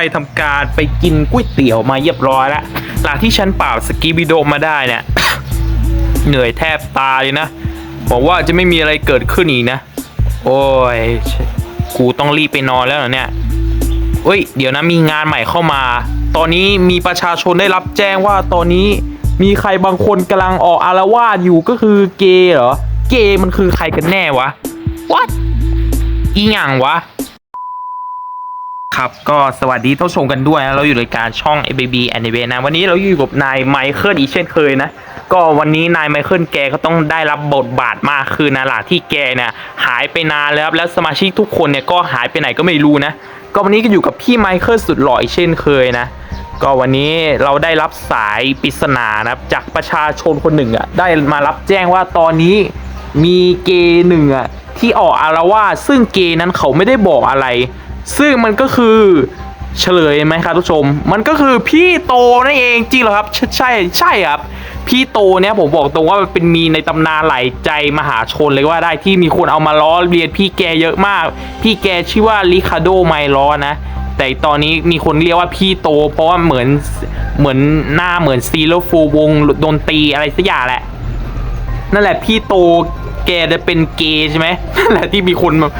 ได้ทำการไปกินก๋วยเตี๋ยวมาเรียบร้อยแล้วหลังที่ฉันเปล่าสกีบิโดมาได้เนี่ย เหนื่อยแทบตายเลยนะบอกว่าจะไม่มีอะไรเกิดขึ้นอีกนะ โอ้ย กูต้องรีบไปนอนแล้วเหรอเนี่ยเฮ้ย เดี๋ยวนะมีงานใหม่เข้ามา ตอนนี้มีประชาชนได้รับแจ้งว่าตอนนี้มีใครบางคนกำลังออกอารวาสอยู่ก็คือเกย์เหรอ เกย์มันคือใครกันแน่วะ what อีหยังวะ ครับก็สวัสดีท่านชมกันด้วยนะเราอยู่ในการช่อง a b b a n i m a t e นะ วันนี้เราอยู่กับนายไมเคิลอีกเช่นเคยนะ ก็วันนี้นายไมเคิลแกก็ต้องได้รับบทบาทมากคือนะหลังที่แกเนี่ยหายไปนานแล้วครับแล้วสมาชิกทุกคนเนี่ยก็หายไปไหนก็ไม่รู้นะ ก็วันนี้ก็อยู่กับพี่ไมเคิลสุดหล่ออีกเช่นเคยนะ ก็วันนี้เราได้รับสายปริศนานะจากประชาชนคนหนึ่งอะได้มารับแจ้งว่าตอนนี้มีเกย์หนึ่งอะที่ออกอารวาซึ่งเกย์นั้นเขาไม่ได้บอกอะไร ซึ่งมันก็คือเฉลยไหมครับทุกชม มันก็คือพี่โตนั่นเองจริงเหรอครับใช่ใช่ใช่ครับ พี่โตเนี่ยผมบอกตรงว่ามันเป็นมีในตำนานหลายใจมหาชนเลยว่าได้ที่มีคนเอามาล้อเลียนพี่แกเยอะมาก พี่แกชื่อว่าริคาโดไมลอนะแต่ตอนนี้มีคนเรียกว่าพี่โต เพราะว่าเหมือนเหมือนหน้าเหมือนซีโรฟูวงดนตรีอะไรสักอย่างแหละ นั่นแหละพี่โต แกจะเป็นเกย์ใช่ไหมแหละที่มีคนมา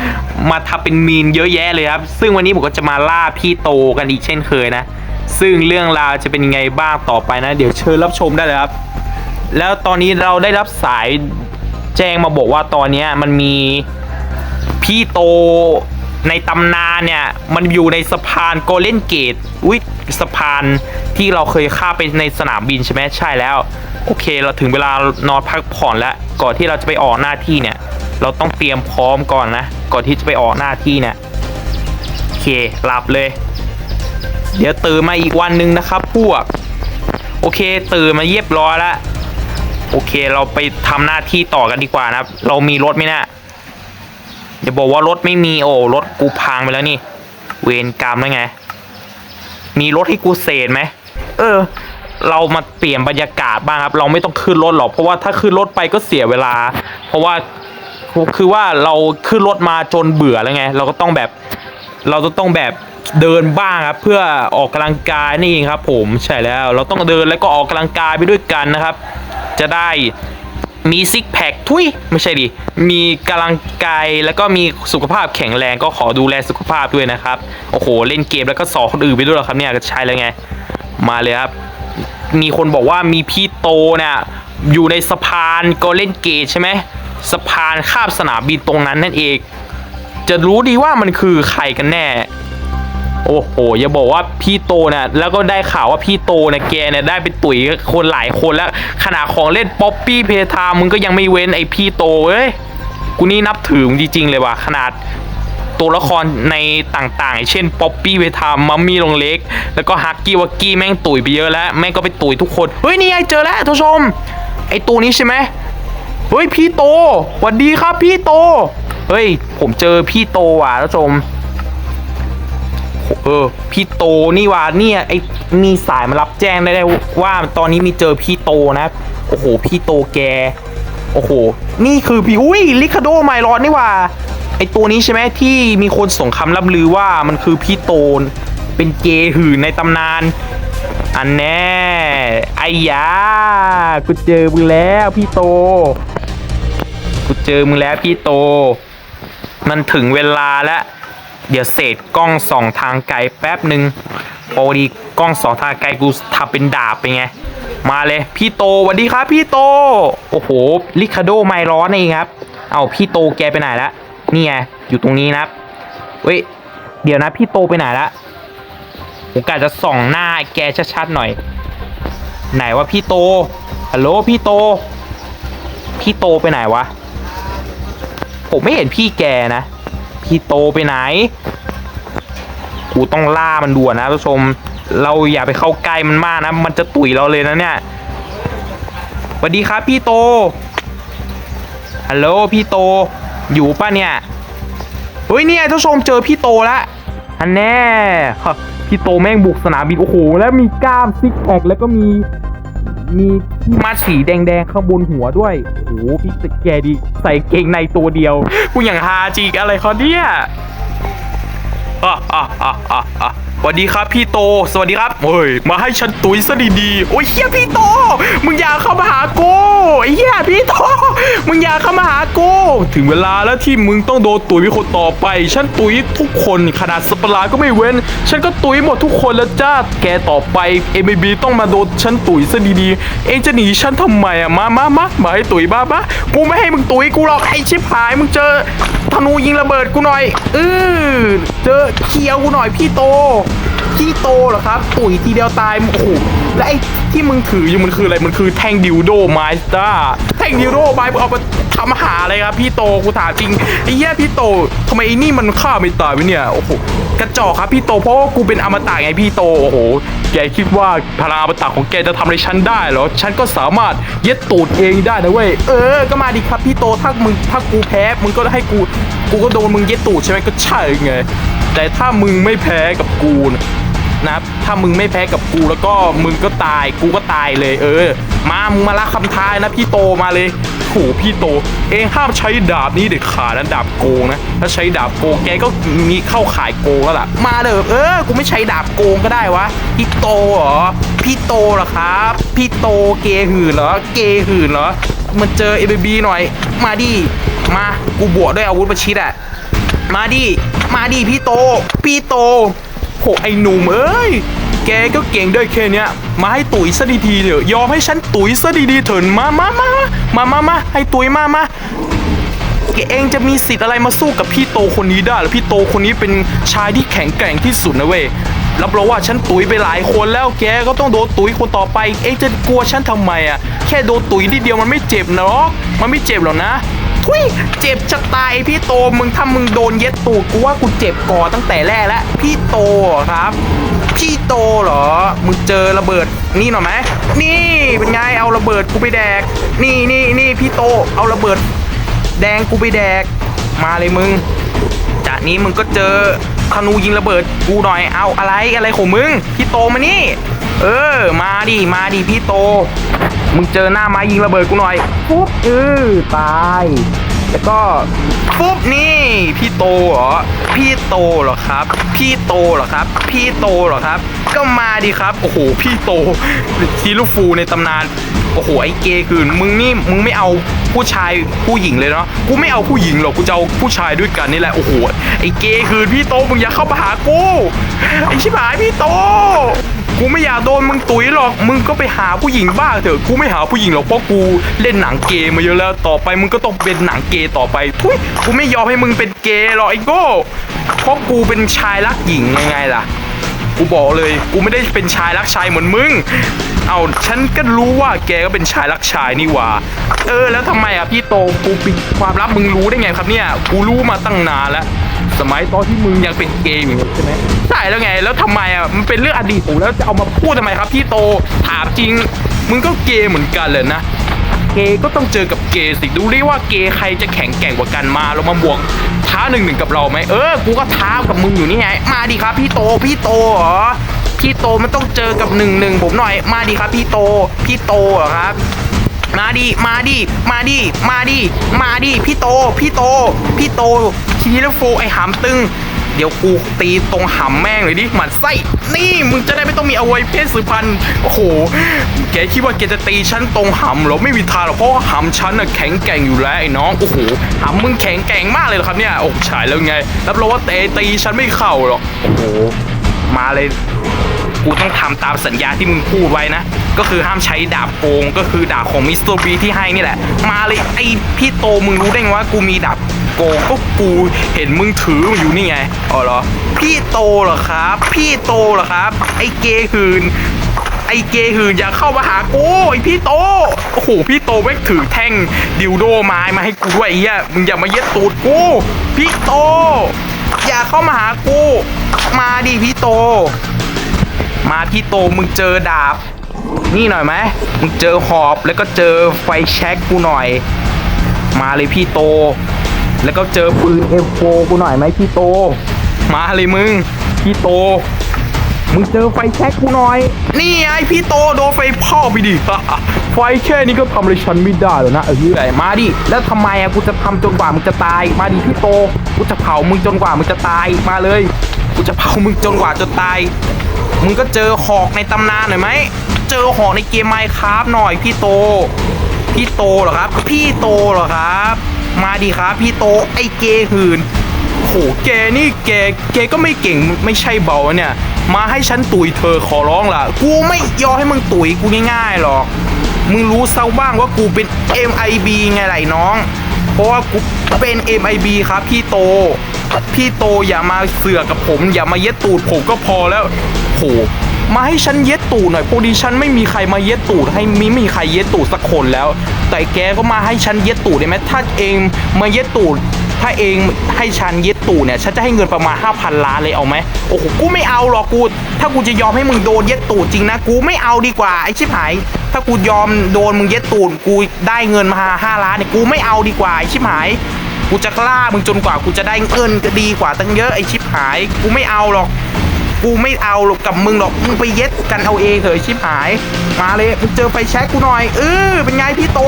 มาทำเป็นมีนเยอะแยะเลยครับ ซึ่งวันนี้ผมก็จะมาล่าพี่โตกันอีกเช่นเคยนะ ซึ่งเรื่องราวจะเป็นยังไงบ้างต่อไปนะ เดี๋ยวเชิญรับชมได้เลยครับ แล้วตอนนี้เราได้รับสายแจ้งมาบอกว่าตอนนี้มันมีพี่โตในตำนานเนี่ยมันอยู่ในสะพานโกเด้นเกตอุ้ยสะพานที่เราเคยข้าไปในสนามบินใช่ไหมใช่แล้ว โอเคเราถึงเวลานอนพักผ่อนแล้ว ก่อนที่เราจะไปออกหน้าที่เนี่ย เราต้องเตรียมพร้อมก่อนนะ ก่อนที่จะไปออกหน้าที่เนี่ยโอเคหลับเลย เดี๋ยวตื่นมาอีกวันหนึ่งนะครับ พวก โอเค ตื่นมาเรียบร้อยแล้วโอเค เราไปทำหน้าที่ต่อกันดีกว่านะครับ เรามีรถไหมเนะี่ยอย่าบอกว่ารถไม่มีโอ้รถกูพังไปแล้วนี่ เวรกรรมแล้วไง มีรถให้กูเศษไหมเออ เรามาเปลี่ยนบรรยากาศบ้างครับ เราไม่ต้องขึ้นรถหรอกเพราะว่าถ้าขึ้นรถไปก็เสียเวลา เพราะว่าคือว่าเราขึ้นรถมาจนเบื่อแล้วไง เราก็ต้องแบบเราจะต้องแบบเดินบ้างครับ เพื่อออกกำลังกายนี่เองครับ ผมใช่แล้ว เราต้องเดินแล้วก็ออกกำลังกายไปด้วยกันนะครับ จะได้มีซิกแพคทุยไม่ใช่ดิ มีกำลังกายแล้วก็มีสุขภาพแข็งแรงก็ขอดูแลสุขภาพด้วยนะครับ โอ้โห เล่นเกมแล้วก็สอนคนอื่นไปด้วยหรอครับเนี่ยก็ใช่แล้วไง มาเลยครับ มีคนบอกว่ามีพี่โตเนี่ยอยู่ในสะพานก็เล่นเกตใช่ไหมสะพานข้ามสนามบินตรงนั้นนั่นเอง จะรู้ดีว่ามันคือใครกันแน่ โอ้โหอย่าบอกว่าพี่โตเนี่ยแล้วก็ได้ข่าวว่าพี่โตเนี่ยแกเนี่ยได้ไปตุ๋ยคนหลายคนแล้วขนาดของเล่นป๊อปปี้เพทามึงก็ยังไม่เว้นไอพี่โตเอ้ยกูนี่นับถือมึงจริงๆเลยว่ะขนาด ตัวละครในต่างๆ เช่นป๊อปปี้เพทามมัมมี่ลงเล็ก แล้วก็ฮักกี้วักกี้แม่งตุ๋ยไปเยอะแล้ว แม่งก็ไปตุ๋ยทุกคน เฮ้ย นี่ไงเจอแล้วท่านผู้ชม ไอตัวนี้ใช่ไหมเฮ้ย พี่โตสวัสดีครับพี่โต เฮ้ย ผมเจอพี่โตว่ะท่านผู้ชมเออพี่โตนี่ว่าเนี่ยไอ้มีสายมารับแจ้งได้ได้ว่าตอนนี้มีเจอพี่โตนะ โอ้โห พี่โตแก โอ้โห นี่คือพี่อุ้ยลิคาโดไมลอนนี่ว่า ไอตัวนี้ใช่ไหมที่มีคนส่งคำล่ำลือว่ามันคือพี่โตน เป็นเกย์หื่นในตำนาน อันแน่ไอ้ยากูเจอมึงแล้วพี่โต กูเจอมึงแล้วพี่โต มันถึงเวลาแล้ว เดี๋ยวเศษกล้องสองทางไกลแป๊บหนึ่งพอดีกล้องสองทางไกลกูทำเป็นดาบไปไง มาเลยพี่โตสวัสดีครับพี่โต โอ้โหลิคาโดไมร้อนเองครับ เอาพี่โตแกไปไหนละ นี่ไงอยู่ตรงนี้นะครับเว้ยเดี๋ยวนะพี่โตไปไหนละผมกะจะส่องหน้าไอ้แกชัดๆหน่อย ไหนวะพี่โตฮัลโหลพี่โต พี่โตไปไหนวะ ผมไม่เห็นพี่แกนะ พี่โตไปไหน กูต้องล่ามันด่วนนะท่านผู้ชม เราอย่าไปเข้าใกล้มันมากนะ มันจะตุ๋ยเราเลยนะเนี่ยสวัสดีครับพี่โตฮัลโหลพี่โต อยู่ป่ะเนี่ยเฮ้ยเนี่ยท่านผู้ชมเจอพี่โตแล้วอันแน่พี่โตแม่งบุกสนามบินโอ้โหแล้วมีกล้ามซิกแพคแล้วก็มีมีที่มัดสีแดงๆข้างบนหัวด้วย โอ้โหพี่สแกดีใส่เกงในตัวเดียวกูอย่างฮาจริงอะไรเขาเนี่ยอะอะอะอะอะ สวัสดีครับพี่โต สวัสดีครับเฮ้ย มาให้ฉันตุยซะดีๆ โอ้ยเฮียพี่โต มึงอยากเข้ามาหากูไอ้เฮียพี่โต มึงอยากเข้ามาหากู ถึงเวลาแล้วที่มึงต้องโดนตุยเป็นคนต่อไป ฉันตุยทุกคนขนาดสปาร์ก็ไม่เว้น ฉันก็ตุยหมดทุกคนแล้วจ้า แกต่อไปเอ็มบีต้องมาโดนฉันตุยซะดีๆ เองจะหนีฉันทำไมอะมามามามาให้ตุยบ้าบ้ากูไม่ให้มึงตุยกูหรอกไอ้ชิบหายมึงเจอ นูยิงระเบิดกูหน่อยเออเจอเคียวกูหน่อยพี่โตพี่โตเหรอครับ ตุ๋ยทีเดียวตายโอ้โหและไอ้ที่มึงถืออยู่มันคืออะไรมันคือแท่งดิวโดไมสเตอร์แท่งดิวโดไมเอาไปทำหาอะไรครับพี่โตกูถามจริงไอ้เหี้ยพี่โตทำไมไอ้นี่มันฆ่าไม่ตายวะเนี่ยโอ้โหกระจอกครับพี่โตเพราะว่ากูเป็นอมตะไงพี่โตโอ้โหแกคิดว่าพลังอมตะของแกจะทำอะไรฉันได้เหรอฉันก็สามารถเย็ดตูดเองได้นะเว้ยเออ ก็มาดิครับพี่โตถ้ามึงถ้ากูแพ้มึงก็ให้กู กูก็โดนมึงเย็ดตูดใช่ไหมก็ใช่ไง แต่ถ้ามึงไม่แพ้กับกูนะถ้ามึงไม่แพ้กับกูแล้วก็มึงก็ตาย กูก็ตายเลย เออ มามึงมาละคำทายนะพี่โตมาเลยโหพี่โต เองห้ามใช้ดาบนี้เด็ดขาดนะดาบโกงนะ ถ้าใช้ดาบโกงแกก็มีเข้าขายโกงแล้วล่ะ มาเด้อเออ กูไม่ใช้ดาบโกงก็ได้วะ พี่โตเหรอ พี่โตเหรอครับ พี่โตเกหื่นเหรอ เกหื่นเหรอมันเจอเอเบบีหน่อย มาดิ มากูบวกด้วยอาวุธประชิดอะมาดิ มาดิพี่โต พี่โตโหไอ้หนุ่มเอ้ย แกก็เก่งด้วยแค่เนี้ย มาให้ตุ๋ยซะดีๆเถอะยอมให้ฉันตุ๋ยซะดีๆเถินมามามามามามาให้ตุ๋ยมามาแกเองจะมีสิทธิ์อะไรมาสู้กับพี่โตคนนี้ได้หรือพี่โตคนนี้เป็นชายที่แข็งแกร่งที่สุดนะเว้ยรับรองว่าฉันตุ๋ยไปหลายคนแล้วแกก็ต้องโดนตุ๋ยคนต่อไป เองจะกลัวฉันทำไมอะ แค่โดนตุ๋ยนิดเดียวมันไม่เจ็บนะหรอกมันไม่เจ็บหรอกนะ ทุยเจ็บจะตายพี่โตมึงถ้ามึงโดนเย็ดตูดกูว่ากูเจ็บก่อตั้งแต่แรกแล้วพี่โตครับ พี่โตเหรอมึงเจอระเบิดนี่หน่อยไหมนี่เป็นไงเอาระเบิดกูไปแดก นี่นี่นี่พี่โตเอาระเบิด แดงกูไปแดก มาเลยมึงจากนี้มึงก็เจอธนูยิงระเบิดกูหน่อยเอาอะไรอะไรของมึงพี่โตมานี่ เออ มาดิมาดิพี่โต มึงเจอหน้าไม้ยิงระเบิดกูหน่อยปุ๊บเออตาย แล้วก็ปุ๊บนี่พี่โตเหรอพี่โตเหรอครับ พี่โตเหรอครับ พี่โตเหรอครับ ก็มาดิครับโอ้โหพี่โตซีลูฟูในตำนานโอ้โหไอ้เกย์คือมึงนี่มึงไม่เอาผู้ชายผู้หญิงเลยเนาะกูไม่เอาผู้หญิงหรอกกูจะเอาผู้ชายด้วยกันนี่แหละโอ้โหไอ้เกย์คือพี่โตมึงอย่าเข้ามาหากูไอ้ชิบหายพี่โต กูไม่อยากโดนมึงตุ๋ยหรอกมึงก็ไปหาผู้หญิงบ้าเถอะกูไม่หาผู้หญิงหรอกเพราะกูเล่นหนังเกย์มาเยอะแล้วต่อไปมึงก็ต้องเป็นหนังเกย์ต่อไปทุยกูไม่ยอมให้มึงเป็นเกย์หรอกไอ้โก้เพราะกูเป็นชายรักหญิงยังไงล่ะ กูบอกเลยกูไม่ได้เป็นชายรักชายเหมือนมึงเอาฉันก็รู้ว่าแกก็เป็นชายรักชายนี่หว่า เออ แล้วทำไมอะพี่โตกูปิดความลับมึงรู้ได้ไงครับเนี่ย กูรู้มาตั้งนานแล้ว สมัยตอนที่มึงยังเป็นเกย์อยู่ใช่ไหมใช่แล้วไง แล้วทำไมอะมันเป็นเรื่องอดีตผมแล้วจะเอามาพูดทำไมครับพี่โตถามจริง มึงก็เกย์เหมือนกันเลยนะเกย์ก็ต้องเจอกับเกย์สิดูดิว่าเกย์ใครจะแข็งแกร่งกว่ากันมาเรามาบวกท้าหนึ่งหนึ่งกับเราไหมเออกูก็ท้ากับมึงอยู่นี่ไง มาดิครับพี่โตพี่โตเหรอพี่โตมันต้องเจอกับหนึ่งหนึ่งผมหน่อยมาดิครับพี่โตพี่โตเหรอครับ มาดิมาดิมาดิมาดิมาดิพี่โต พี่โต พี่โตทีแล้วโฟไอหามตึง เดี๋ยวกูตีตรงหำแม่งเลยดิหมันไส้นี่มึงจะได้ไม่ต้องมีอวัยเพศสืบพันธุ์โอ้โหแกคิดว่าแกจะตีฉันตรงหำเหรอไม่มีทางหรอกเพราะหำฉันน่ะแข็งแกร่งอยู่แล้วไอ้น้องโอ้โหหำมึงแข็งแกร่งมากเลยเหรอครับเนี่ยโอ้ฉายแล้วไงรับรองว่าเตะตีฉันไม่เข้าหรอกโอ้โหมาเลย กูต้องทำตามสัญญาที่มึงพูดไว้นะ ก็คือห้ามใช้ดาบโกงก็คือดาบของมิสเตอร์บีที่ให้นี่แหละ มาเลยไอพี่โตมึงรู้ได้ไงว่ากูมีดาบโกงก็กูเห็นมึงถืออยู่นี่ไงอ๋อเหรอ พี่โตเหรอครับ พี่โตเหรอครับ ไอเกหืนไอเกหืนอย่าเข้ามาหากูไอพี่โตโอ้โหพี่โตแม่งถือแท่งดิวโดไม้มาให้กูด้วยไอ้เหี้ยมึงอย่ามาเย็ดตูดกู พี่โต อย่าเข้ามาหากู มาดิพี่โต มาพี่โตมึงเจอดาบ นี่หน่อยไหมมึงเจอหอบแล้วก็เจอไฟแช็กกูหน่อย มาเลยพี่โต แล้วก็เจอปืน M4 กูหน่อยไหมพี่โต มาเลยมึงพี่โต มึงเจอไฟแช็กกูหน่อย นี่ไงพี่โตโดนไฟเผาไปดิไฟแค่นี้ก็ทำอะไรฉันไม่ได้แล้วนะเออไมาดิ แล้วทำไมอะกูจะทำจนกว่ามึงจะตาย มาดิพี่โต กูจะเผามึงจนกว่ามึงจะตาย มาเลย กูจะเผามึงจนกว่าจะตาย มึงก็เจอหอกในตำนานหน่อยไหม เจอหอกในเกมไมค์ครับหน่อยพี่โต พี่โตเหรอครับ พี่โตเหรอครับ มาดีครับพี่โตไอ้เกหืนโหแกนี่แกแกก็ไม่เก่งไม่ใช่เบาเนี่ย มาให้ฉันตุยเธอขอร้องล่ะ กูไม่ยอมให้มึงตุยกูง่ายๆหรอก มึงรู้ซะบ้างว่ากูเป็น MIB ไงไหลน้อง เพราะว่ากูเป็น MIB ครับพี่โต พี่โตอย่ามาเสือกกับผม อย่ามาเย็ดตูดผมก็พอแล้ว โหมาให้ฉันเย็ดตูดหน่อยพอดีฉันไม่มีใครมาเย็ดตูดให้มิไม่มีใครเย็ดตูดสักคนแล้ว แต่แกก็มาให้ฉันเย็ดตูดได้ไหมถ้าเองมาเย็ดตูดถ้าเองให้ฉันเย็ดตูดเนี่ย ฉันจะให้เงินประมาณ 5,000 ล้านเลยเอาไหมโอ้โห กูไม่เอาหรอกกู ถ้ากูจะยอมให้มึงโดนเย็ดตูดจริงนะ กูไม่เอาดีกว่าไอ้ชิบหาย ถ้ากูยอมโดนมึงเย็ดตูดกูได้เงินมาห้าล้านเนี่ยกูไม่เอาดีกว่าไอ้ชิบหาย กูจะกล้ามึงจนกว่ากูจะได้เงินก็ดีกว่าตั้งเยอะไอ้ชิบหาย กูไม่เอาหรอก กูไม่เอาหรอกกับมึงหรอกมึงไปเย็ดกันเอาเองเถอะชิบหาย มาเลยมึงเจอไฟแช็กกูหน่อยเออเป็นไงพี่โต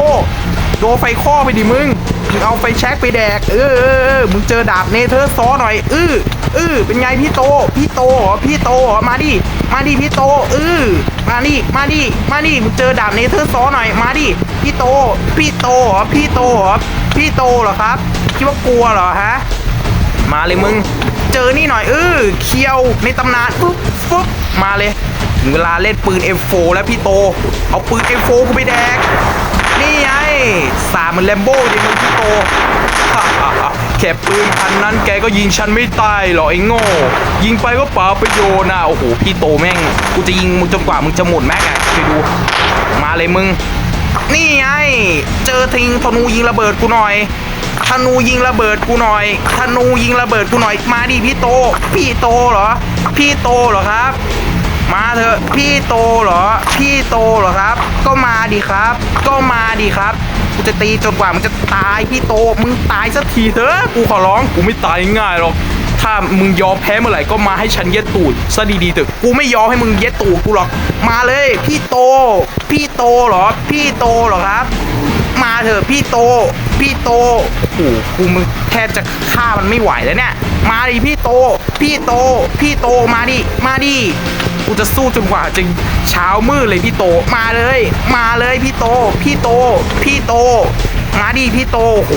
โดไฟข้อไปดิมึงมึงเอาไฟแช็กไปแดก เออเออมึงเจอดาบเนเธอร์ซอหน่อยเออเออเป็นไงพี่โต พี่โตพี่โตมาดิมาดิพี่โตเออมาดิมาดิมาดิมึงเจอดาบเนเธอร์ซอหน่อยมาดิพี่โต พี่โตพี่โตหรอพี่โตเหรอครับคิดว่ากลัวเหรอฮะมาเลยมึง เจอนี่หน่อยเออเคียวในตำนานปุ๊บฟุ๊บมาเลย ถึงเวลาเล่นปืน M4 แล้วพี่โต เอาปืน M4 กูไปแดก นี่ไงสามันแลมโบ้ดิมึงพี่โตแค่ปืนพันนั้นแกก็ยิงฉันไม่ตายหรอไอ้โง่ ยิงไปก็เปล่าประโยชน์นะโอ้โหพี่โตแม่ง กูจะยิงมึงจนกว่ามึงจะหมดแม็กอะไปดู มาเลยมึง นี่ไง เจอทิงธนูยิงระเบิดกูหน่อย ธนูยิงระเบิดกูหน่อยธนูยิงระเบิดกูหน่อยมาดิพี่โต พี่โตเหรอ พี่โตเหรอครับ มาเถอะพี่โตเหรอ พี่โตเหรอครับ ก็มาดิครับ ก็มาดิครับกูจะตีจนกว่ามึงจะตายพี่โตมึงตายสักทีเถอะกูขอร้องกูไม่ตายง่ายหรอกถ้ามึงยอมแพ้เมื่อไหร่ก็มาให้ฉันเย็ดตูดซะดีๆเถอะกูไม่ยอมให้มึงเย็ดตูดกูหรอก มาเลย พี่โต พี่โตเหรอ พี่โตเหรอครับ มาเถอะพี่โต พี่โตโอ้โหกูมึงแทบจะฆ่ามันไม่ไหวแล้วเนี่ย มาดิพี่โต พี่โต พี่โตมาดิ มาดิ กูจะสู้จนกว่าจะเช้ามืดเลยพี่โต มาเลย มาเลยพี่โต พี่โต พี่โต มาดิพี่โตโอ้โห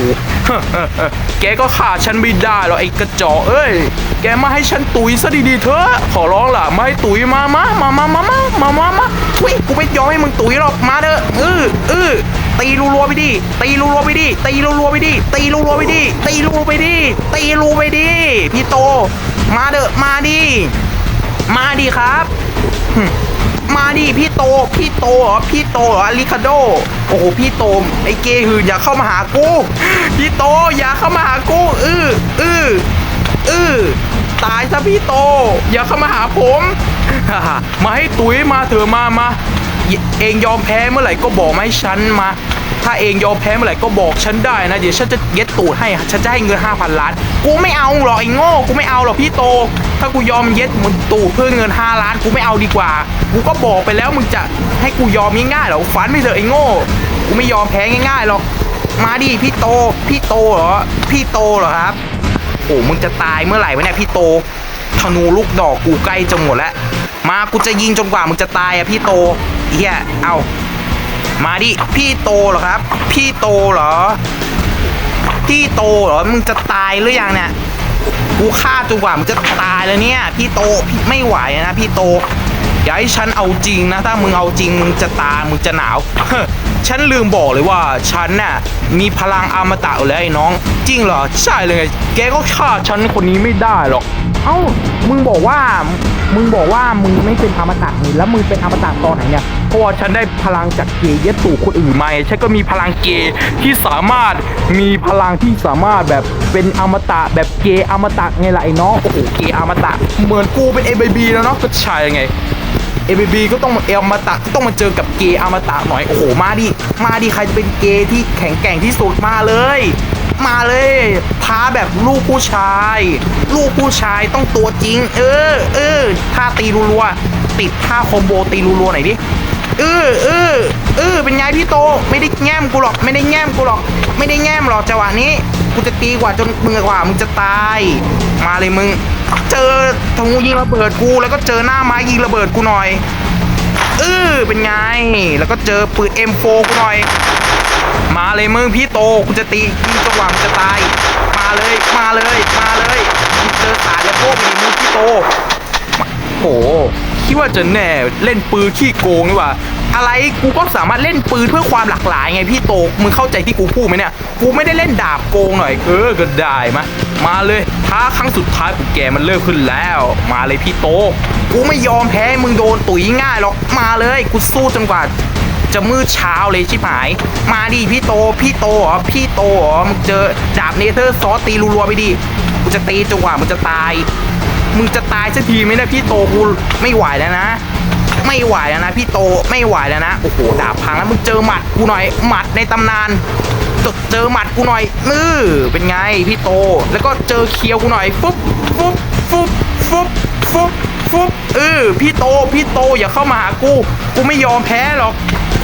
แกก็ฆ่าฉันไม่ได้หรอกไอ้กระจอกเอ้ย แกมาให้ฉันตุยซะดีๆเถอะ ขอร้องล่ะ มาให้ตุยมามามามามามามามามาทุยกูไม่ยอมให้มึงตุยหรอก มาเถอะเออเออ ตีรัวๆไปดิตีรัวๆไปดิตีรัวๆไปดิตีรัวๆไปดิตีรัวๆไปดิตีรัวๆไปดิพี่โต มาเถอะมาดิมาดิครับ มาดิพี่โตพี่โตเหรอพี่โตเหรอลิคาโดโอ้โหพี่โตไอเกหืนอย่าเข้ามาหากูพี่โตอย่าเข้ามาหากูอื้ออืออือตายซะพี่โต อย่าเข้ามาหาผม มาให้ตุ๋ยมาเถอะมามา เองยอมแพ้เมื่อไหร่ก็บอกมาให้ฉันมา ถ้าเองยอมแพ้เมื่อไหร่ก็บอกฉันได้นะเดี๋ยวฉันจะเย็ดตูดให้ฉันจะให้เงิน5,000ล้าน กูไม่เอาหรอกไอ้โง่กูไม่เอาหรอกพี่โต ถ้ากูยอมเย็ดมึงตูดเพื่อเงิน5ล้านกูไม่เอาดีกว่า กูก็บอกไปแล้วมึงจะให้กูยอมง่ายๆหรอฝันไม่เถอะไอ้โง่กูไม่ยอมแพ้ง่ายๆหรอกมาดิพี่โตพี่โตเหรอพี่โตเหรอครับโอ้มึงจะตายเมื่อไหร่วะเนี่ยพี่โตธนูลูกดอกกูใกล้จะหมดแล้วมากูจะยิงจนกว่ามึงจะตายอะพี่โต เฮียเอามาดิ พี่โตเหรอครับ พี่โตเหรอ พี่โตเหรอ มึงจะตายหรือยังเนี่ย กูฆ่าจนกว่ามึงจะตายแล้วเนี่ย พี่โตพี่ไม่ไหวนะ พี่โต อย่าให้ฉันเอาจริงนะ ถ้ามึงเอาจริงมึงจะตายมึงจะหนาว ฉันลืมบอกเลยว่าฉันน่ะมีพลังอมตะแล้วไอ้น้อง จริงเหรอ ใช่เลยไง แกก็ฆ่าฉันคนนี้ไม่ได้หรอก เอ้า มึงบอกว่า มึงบอกว่ามึงไม่เป็นอมตะนี่แล้วมึงเป็นอมตะตอนไหนเนี่ย เพราะว่าฉันได้พลังจากเกย์เย็ดตู่คนอื่นมาฉันก็มีพลังเกย์ที่สามารถมีพลังที่สามารถแบบเป็นอมตะแบบเกย์อมตะไงล่ะไอ้น้อง โอ้โห เกย์อมตะ เหมือนกูเป็น a b b แล้วเนาะก็ใช่ไงเอ b บีก็ต้องเอลมาตะต้องมาเจอกับเกย์อมตะหน่อย โอ้โห มาดิ มาดิ ใครจะเป็นเกย์ที่แข็งแกร่งที่สุดมาเลย มาเลยท้าแบบลูกผู้ชาย ลูกผู้ชายต้องตัวจริง เออเออท่าตีรัวๆติดท่าคอมโบตีรัวๆหน่อยดิเออเออเออเป็นไงพี่โต ไม่ได้แง้มกูหรอก ไม่ได้แง้มกูหรอก ไม่ได้แง้มหรอกจังหวะนี้กูจะตีกว่าจนมึงกว่ามึงจะตาย มาเลยมึง เจอธงูยิงระเบิดกูแล้วก็เจอหน้าไม้ยิงระเบิดกูหน่อยเออเป็นไง แล้วก็เจอปืน M4 กูหน่อย มาเลยมึงพี่โตกูจะตียิงจนกว่ามึงจะตาย มาเลยมาเลยมาเลยเจอสายแล้วโบกไปดิมึงพี่โตโหคิดว่าจะแน่เล่นปืนขี้โกงนี่หว่า อะไรกูก็สามารถเล่นปืนเพื่อความหลากหลายไงพี่โตมึงเข้าใจที่กูพูดไหมเนี่ย กูไม่ได้เล่นดาบโกงหน่อยเออก็ได้มามาเลยท้าครั้งสุดท้ายของแกมันเลิกขึ้นแล้ว มาเลยพี่โต กูไม่ยอมแพ้มึงโดนตุ๋ยง่ายหรอกมาเลยกูสู้จนกว่า จะมืดเช้าเลยชิบหาย มาดิพี่โต พี่โตเหรอพี่โตเหรอมึงเจอดาบเนเธอร์ซอสตีรัวๆไปดิกูจะตีจนกว่ามึงจะตาย มึงจะตายสักทีไหมนะพี่โตกูไม่ไหวแล้วนะ ไม่ไหวแล้วนะ พี่โตไม่ไหวแล้วนะ โอ้โหดาบพังแล้วมึงเจอหมัดกูหน่อยหมัดในตำนานเจอหมัดกูหน่อยมือเป็นไงพี่โต แล้วก็เจอเคียวกูหน่อยฟุ๊บฟุ๊บฟุ๊บฟุ๊บฟุ๊บฟุ๊บเออพี่โต พี่โตอย่าเข้ามาหากู กูไม่ยอมแพ้หรอก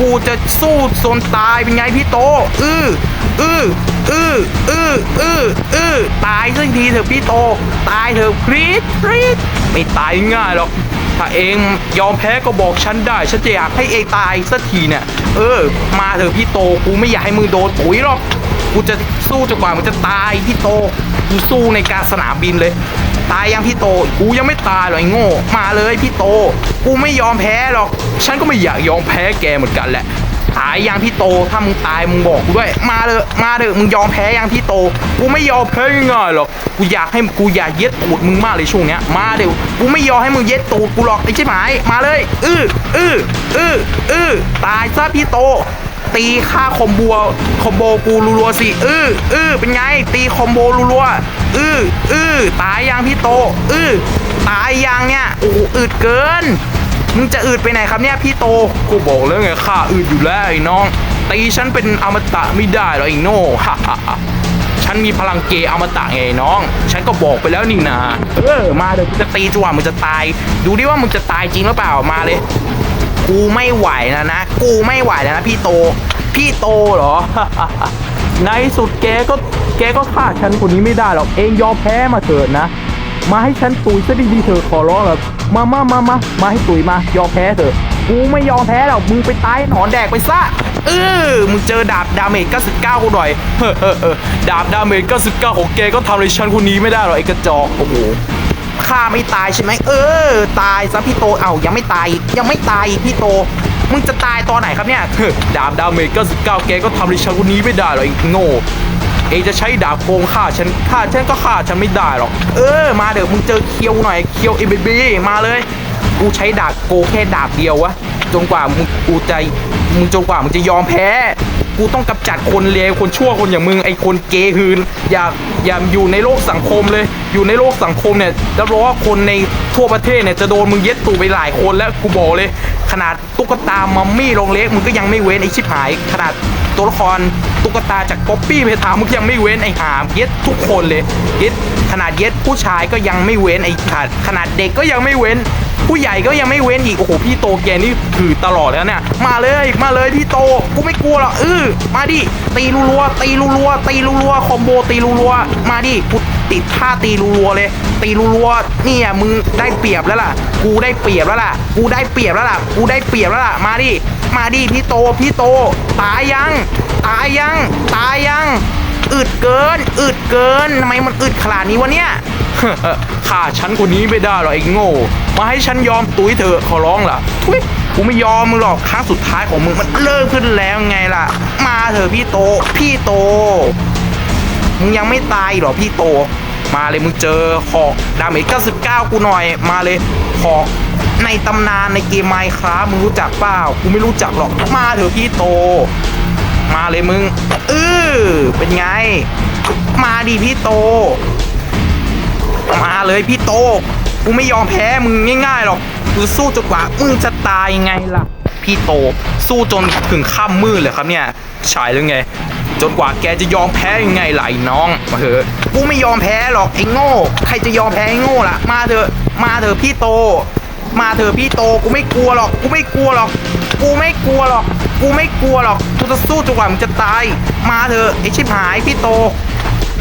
กูจะสู้จนตายเป็นไงพี่โตเออเออเออเออเออเออตายสักทีเถอะพี่โต ตายเถอะพรีดพรีดไม่ตายง่ายหรอกถ้าเองยอมแพ้ก็บอกฉันได้ฉันจะอยากให้เองตายสักทีเนี่ยเออ มาเถอะพี่โตกูไม่อยากให้มึงโดนปุ๋ยหรอกกูจะสู้จนกว่ามึงจะตายพี่โตกูสู้ในการสนามบินเลย ตายยังพี่โต กูยังไม่ตายหรอกไอ้โง่ มาเลยพี่โต กูไม่ยอมแพ้หรอก ฉันก็ไม่อยากยอมแพ้แกเหมือนกันแหละตายยังพี่โต ถ้ามึงตายมึงบอกกูด้วย มาเลยมาเลยมึงยอมแพ้ยังพี่โต กูไม่ยอมแพ้ง่ายๆหรอก กูอยากให้กูอยากเย็ดตูดมึงมากเลยช่วงเนี้ย มาเดี๋ยวกูไม่ยอมให้มึงเย็ดตูดกูหรอกไอ้ชิบหายมาเลย อื้อ อื้อ อื้อ อื้อ ตายซะพี่โต ตีค่าคอมโบคอมโบกูรัวๆสิอื้ออื้อเป็นไง ตีคอมโบรัวๆอื้ออื้อตายยังพี่โตอื้อตายยังเนี่ยโอ้อึดเกินมึงจะอืดไปไหนครับเนี่ยพี่โตกูบอกแล้วไงข้าอืดอยู่แล้วไอ้น้องตีฉันเป็นอมตะไม่ได้หรอกไอ้โน่ฮ่าฮ่าฮ่าฉันมีพลังเกอมตะไงน้อง ฉันก็บอกไปแล้วนี่นาเออมาเดี๋ยวกูจะตีจนกว่ามึงจะตาย ดูดิว่ามึงจะตายจริงหรือเปล่ามาเลย กูไม่ไหวแล้วนะ กูไม่ไหวแล้วนะพี่โต พี่โตเหรอ ในที่สุดแกก็แกก็ฆ่าฉันคนนี้ไม่ได้หรอก เองยอมแพ้มาเถิดนะ มาให้ฉันตุยซะดีๆเถอะขอร้องแบบมามามามามาให้ตุยมายอมแพ้เถอะกูไม่ยอมแพ้หรอกมึงไปตายหนอนแดกไปซะเออมึงเจอดาบดาเมจ99กูหน่อยเฮ้อเฮ้อเฮ้อดาบดาเมจ99ของแกก็ทำอะไรฉันคนนี้ไม่ได้หรอกไอ้กระจอกโอ้โห ฆ่าไม่ตายใช่ไหมเออ ตายซะพี่โตเอ้ายังไม่ตายยังไม่ตายอีกพี่โตมึงจะตายตอนไหนครับเนี่ยดาบดาเมจ99แกก็ทำรฉันคนนี้ไม่ได้หรอกไอ้โง่เองจะใช้ดาบโกงฆ่าฉันฆ่าฉันก็ฆ่าฉันไม่ได้หรอก เออ มาเดี๋ยวมึงเจอเคียวหน่อยเคียวเอเบบีมาเลย กูใช้ดาบโกแค่ดาบเดียววะจนกว่ามึงกูจะมึงจนกว่ามึงจะยอมแพ้ กูต้องกำจัดคนเลวคนชั่วคนอย่างมึงไอ้คนเกย์คืนอย่าอย่าอยู่ในโลกสังคมเลย อยู่ในโลกสังคมเนี่ยรับรองว่าคนในทั่วประเทศเนี่ยจะโดนมึงเย็ดตูไปหลายคนแล้วกูบอกเลย ขนาดตุ๊กตามัมมี่ลงเล็กมึงก็ยังไม่เว้นไอ้ชิบหาย ขนาดตัวละครตุ๊กตาจากป๊อปปี้เพทามึงยังไม่เว้นไอ้หามเย็ดทุกคนเลยเย็ดขนาดเย็ดผู้ชายก็ยังไม่เว้นไอ้ขาดขนาดเด็กก็ยังไม่เว้น ผู้ใหญ่ก็ยังไม่เว้นอีก โอ้โห พี่โตแกนี่ถือตลอดแล้วเนี่ย มาเลยมาเลยพี่โต กูไม่กลัวหรอกเออมาดิ ตีรัวๆตีรัวๆตีรัวๆคอมโบตีรัวๆมาดิกูติดท่าตีรัวๆเลย ตีรัวๆเนี่ยมึงได้เปรียบแล้วล่ะ กูได้เปรียบแล้วล่ะ กูได้เปรียบแล้วล่ะ กูได้เปรียบแล้วล่ะ มาดิ มาดิพี่โต พี่โต ตายยัง ตายยัง ตายยัง อึดเกิน อึดเกิน ทำไมมันอึดขนาดนี้วะเนี่ยฆ่าฉันคนนี้ไม่ได้หรอกไอ้โง่ มาให้ฉันยอมตุ้ยเถอะขอร้องล่ะทุยกูไม่ยอมมึงหรอกครั้งสุดท้ายของมึงมันเริ่มขึ้นแล้วไงล่ะ มาเถอะพี่โต พี่โต มึงยังไม่ตายหรอพี่โต มาเลยมึงเจอหอกดาเมจ99 กูหน่อย มาเลยหอกในตำนานในเกมไมค์ครับมึงรู้จักเปล่ากูไม่รู้จักหรอกมาเถอะพี่โต มาเลยมึงเออเป็นไง มาดิพี่โต มาเลยพี่โต กูไม่ยอมแพ้มึงง่ายๆหรอกกูสู้จนกว่ามึงจะตายไงล่ะ พี่โตสู้จนถึงค่ำมืดเลยครับเนี่ยฉายหรือไง จนกว่าแกจะยอมแพ้ยังไงล่ะไอ้น้องมาเถอะกูไม่ยอมแพ้หรอกไอ้โง่ ใครจะยอมแพ้ไอ้โง่ล่ะ มาเถอะมาเถอะพี่โต มาเถอะพี่โตกูไม่กลัวหรอกกูไม่กลัวหรอกกูไม่กลัวหรอกกูไม่กลัวหรอกกูจะสู้จนกว่ามึงจะตาย มาเถอะไอชิบหายพี่โต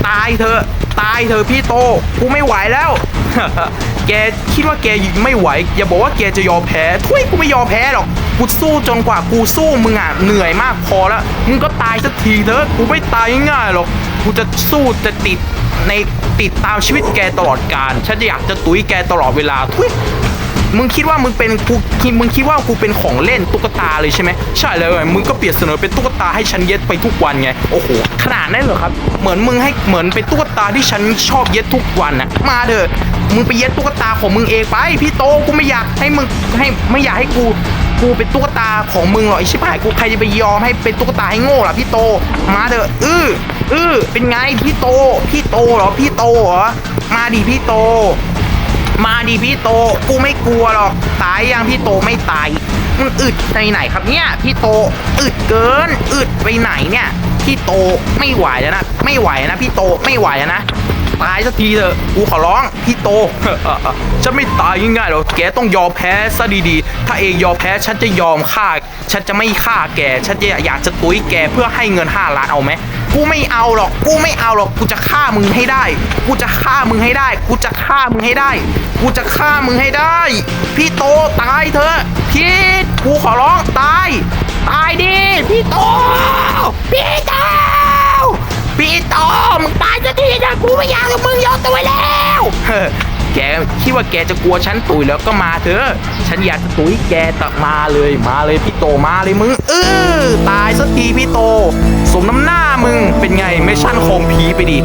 ตายเถอะตายเถอะพี่โต กูไม่ไหวแล้ว แกคิดว่าแกไม่ไหว อย่าบอกว่าแกจะยอมแพ้ทุยกูไม่ยอมแพ้หรอก กูสู้จนกว่ากูสู้มึงอะเหนื่อยมากพอแล้วมึงก็ตายสักทีเถอะกูไม่ตายง่ายๆหรอกกูจะสู้จะติดในติดตามชีวิตแกตลอดกาลฉันอยากจะตุ้ยแกตลอดเวลาทุยมึงคิดว่ามึงเป็นกูมึงคิดว่ากูเป็นของเล่นตุ๊กตาเลยใช่ไหมใช่เลยมึงก็เปรียบเสนอเป็นตุ๊กตาให้ฉันเย็ดไปทุกวันไงโอ้โหขนาดนั้นเหรอครับ เหมือนมึงให้เหมือนเป็นตุ๊กตาที่ฉันชอบเย็ดทุกวันนะมาเถอะ มึงไปเย็ดตุ๊กตาของมึงเองไป พี่โตกูไม่อยากให้มึงให้ไม่อยากให้กูกูเป็นตุ๊กตาของมึงหรอกไอชิบหายกูใครจะไปยอมให้เป็นตุ๊กตาให้โง่ล่ะพี่โต มาเถอะอื้ออื้อเป็นไงพี่โต พี่โตเหรอพี่โตเหรอมาดิพี่โต มาดิพี่โต กูไม่กลัวหรอกตายยังพี่โตไม่ตายมึงอึดไปไหนครับเนี่ยพี่โตอึดเกินอึดไปไหนเนี่ยพี่โตไม่ไหวแล้วนะ ไม่ไหวนะพี่โตไม่ไหวแล้วนะ ตายสักทีเถอะกูขอร้องพี่โตฉันไม่ตายง่ายๆหรอกแกต้องยอมแพ้ซะดีๆ ถ้าเองยอมแพ้ฉันจะยอมฆ่า ฉันจะไม่ฆ่าแก ฉันจะอยากจะตุ้ยแกเพื่อให้เงิน5ล้านเอาไหมกูไม่เอาหรอกกูไม่เอาหรอกกูจะฆ่ามึงให้ได้ กูจะฆ่ามึงให้ได้ กูจะฆ่ามึงให้ได้ กูจะฆ่ามึงให้ได้ พี่โตตายเถอะพี่กูขอร้องตาย ตายดิพี่โตพี่โต พี่โตมึงตายสักทีนะกูไม่อยากกับมึงยอมตัวแล้วเฮ้อแกคิดว่าแกจะกลัวฉันตุยแล้วก็มาเถอะฉันอยากจะตุยแกตักมาเลยมาเลยพี่โตมาเลยมึงเออตายสักทีพี่โต สมน้ำหน้ามึงเป็นไงไม่ชั่นโคมผีไปดิ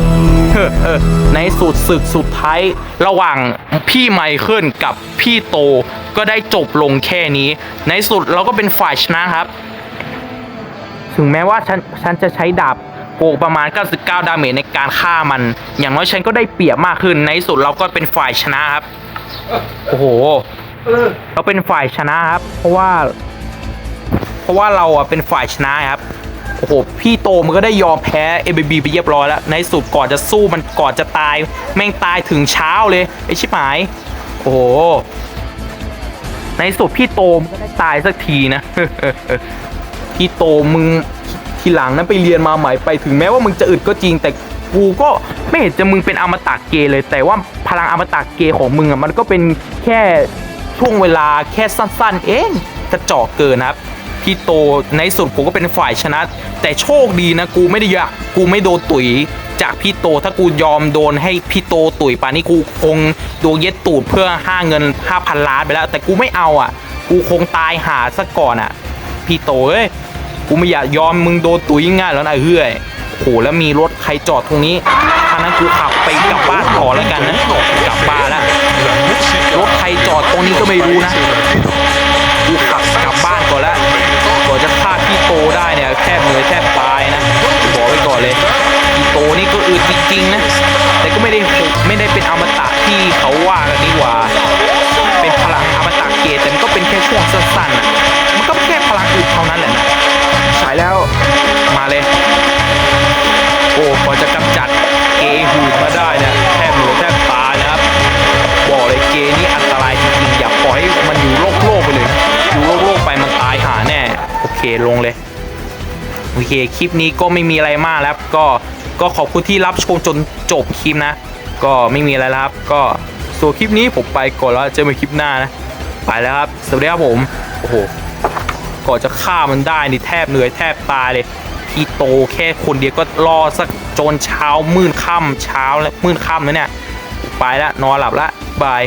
เฮ้อเฮ้อในสุดศึกสุดท้ายระหว่างพี่ไมเคิลกับพี่โตก็ได้จบลงแค่นี้ ในสุดเราก็เป็นฝ่ายชนะครับ ถึงแม้ว่าฉันฉันจะใช้ดาบ โกกประมาณ 99 ดาเมจในการฆ่ามัน อย่างน้อยฉันก็ได้เปรียบมากขึ้นในสุดเราก็เป็นฝ่ายชนะครับ โอ้โห เราเป็นฝ่ายชนะครับ เพราะว่า เพราะว่าเราอะเป็นฝ่ายชนะครับ โอ้โห พี่โตมันก็ได้ยอมแพ้เอ b บีไปเรียบร้อยแล้ว ในสุดก่อนจะสู้มันก่อนจะตาย แม่งตายถึงเช้าเลยไอชิบหาย โอ้โห ในสุดพี่โตมก็ได้ตายสักทีนะ พี่โตมึง ทีหลังนั้นไปเรียนมาใหม่ไปถึงแม้ว่ามึงจะอึดก็จริง แต่กูก็ไม่เห็นจะมึงเป็นอมตะเกย์เลย แต่ว่าพลังอมตะเกย์ของมึงอะมันก็เป็นแค่ช่วงเวลาแค่สั้น ๆ เองกระจอกเกินครับพี่โตในสุดกูก็เป็นฝ่ายชนะ แต่โชคดีนะกูไม่ได้ยากกูไม่โดนตุ๋ยจากพี่โตถ้ากูยอมโดนให้พี่โตตุ๋ยป่านนี้กูคงโดนเย็ดตูดเพื่อห้าเงิน5,000ล้านไปแล้ว แต่กูไม่เอาอะ กูคงตายหาซะก่อนอะ พี่โตเอ้ย กูไม่อยากยอมมึงโดนตุ๋ยง่ายแล้วนะเฮ้ยโอ้โหแล้วมีรถใครจอดตรงนี้ถ้านั้นกูขับไปกลับบ้านขอแล้วกันนะกลับบ้านแล้วรถใครจอดตรงนี้ก็ไม่รู้นะกูขับกลับบ้านก่อนล้วก่อนจะฆ่าพี่โตได้เนี่ยแทบเหนื่อยแทบตายนะบอกไว้ก่อนเลยพี่โตนี่ก็อึดจริงๆนะแต่ก็ไม่ได้ไม่ได้เป็นอมตะที่เขาว่ากันนี่หว่า เป็นพลังอมตะเกตแต่ก็เป็นแค่ช่วง ลงเลย โอเค คลิปนี้ก็ไม่มีอะไรมากแล้วก็ก็ขอบคุณที่รับชมจนจบคลิปนะ ก็ไม่มีอะไรแล้วครับ ก็ส่วนคลิปนี้ผมไปก่อนแล้วเจอกันคลิปหน้านะ ไปแล้วครับ สวัสดีครับผม โอ้โหก่อนจะฆ่ามันได้นี่แทบเหนื่อยแทบตายเลยพี่โตแค่คนเดียวก็รอสักจนเช้ามืดค่ำเช้าแล้วมืดค่ำแล้วเนี่ย ไปแล้วนอนหลับละบาย